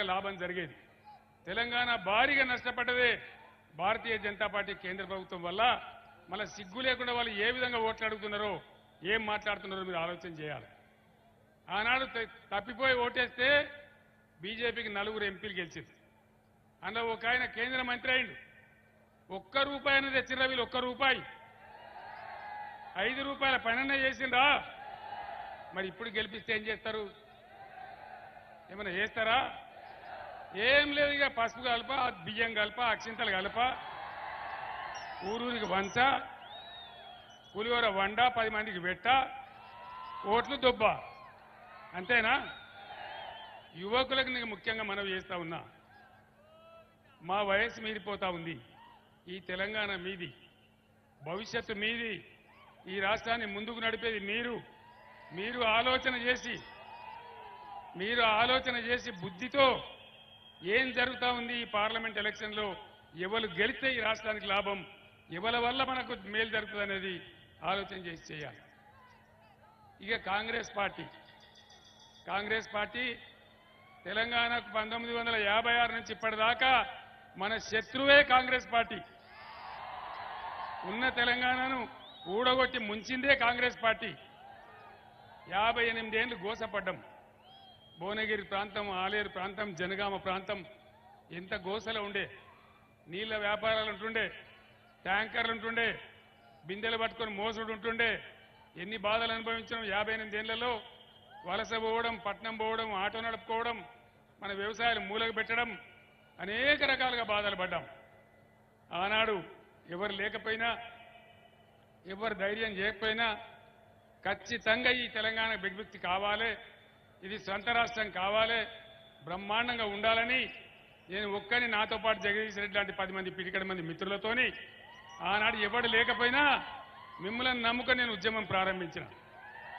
తెలంగాణకు లాభం జరిగేది. తెలంగాణ భారీగా నష్టపడ్డదే భారతీయ జనతా పార్టీ కేంద్ర ప్రభుత్వం వల్ల. మళ్ళీ సిగ్గు లేకుండా వాళ్ళు ఏ విధంగా ఓట్లు అడుగుతున్నారో ఏం మాట్లాడుతున్నారో మీరు ఆలోచన చేయాలి. ఆనాడు తప్పిపోయి ఓటేస్తే బీజేపీకి నలుగురు ఎంపీలు గెలిచింది అందులో ఒక ఆయన కేంద్ర మంత్రి అయిండు. ఒక్క రూపాయి అనేది తెచ్చిర్రా వీళ్ళు ఒక్క రూపాయి. ఐదు రూపాయల పనన్న చేసిండ్రా. మరి ఇప్పుడు గెలిపిస్తే ఏం చేస్తారు? ఏమైనా చేస్తారా? ఏం లేదు ఇక పసుపు కలప బియ్యం కలప అక్షింతలు కలప. ఊరూరికి వంచ పులిహోర వండ పది మందికి పెట్ట ఓట్లు దొబ్బ. అంతేనా? యువకులకు నేను ముఖ్యంగా మనవి చేస్తా ఉన్నా. మా వయస్సు మీరిపోతా ఉంది. ఈ తెలంగాణ మీది. భవిష్యత్తు మీది. ఈ రాష్ట్రాన్ని ముందుకు నడిపేది మీరు. మీరు ఆలోచన చేసి మీరు ఆలోచన చేసి బుద్ధితో ఏం జరుగుతా ఉంది ఈ పార్లమెంట్ ఎలక్షన్లో ఎవరు గెలిస్తే ఈ రాష్ట్రానికి లాభం? ఎవరి వల్ల మనకు మేలు జరుగుతుంది అనేది ఆలోచన చేసి చేయాలి. ఇక కాంగ్రెస్ పార్టీ. కాంగ్రెస్ పార్టీ తెలంగాణకు పంతొమ్మిది వందల యాభై ఆరు నుంచి ఇప్పటిదాకా మన శత్రువే కాంగ్రెస్ పార్టీ. ఉన్న తెలంగాణను ఊడగొట్టి ముంచిందే కాంగ్రెస్ పార్టీ. యాభై ఎనిమిదేళ్ళు గోసపడ్డం. భువనగిరి ప్రాంతం ఆలేరు ప్రాంతం జనగామ ప్రాంతం ఎంత గోసల ఉండే. నీళ్ళ వ్యాపారాలు ఉంటుండే ట్యాంకర్లు ఉంటుండే బిందెలు పట్టుకొని మోసుడు ఉంటుండే. ఎన్ని బాధలు అనుభవించడం యాభై ఎనిమిదేళ్ళలో వలస పోవడం పట్నం పోవడం ఆటో నడుపుకోవడం మన వ్యవసాయాలు మూలకు పెట్టడం అనేక రకాలుగా బాధలు పడ్డాం. ఆనాడు ఎవరు లేకపోయినా ఎవరు ధైర్యం చేయకపోయినా ఖచ్చితంగా ఈ తెలంగాణ బిగ్విక్తి కావాలి. ఇది సొంత రాష్ట్రం కావాలి బ్రహ్మాండంగా ఉండాలని నేను ఒక్కని నాతో పాటు జగదీష్ రెడ్డి లాంటి పది మంది పిడికడి మంది మిత్రులతోని ఆనాడు ఎవడు లేకపోయినా మిమ్మల్ని నమ్ముక నేను ఉద్యమం ప్రారంభించిన.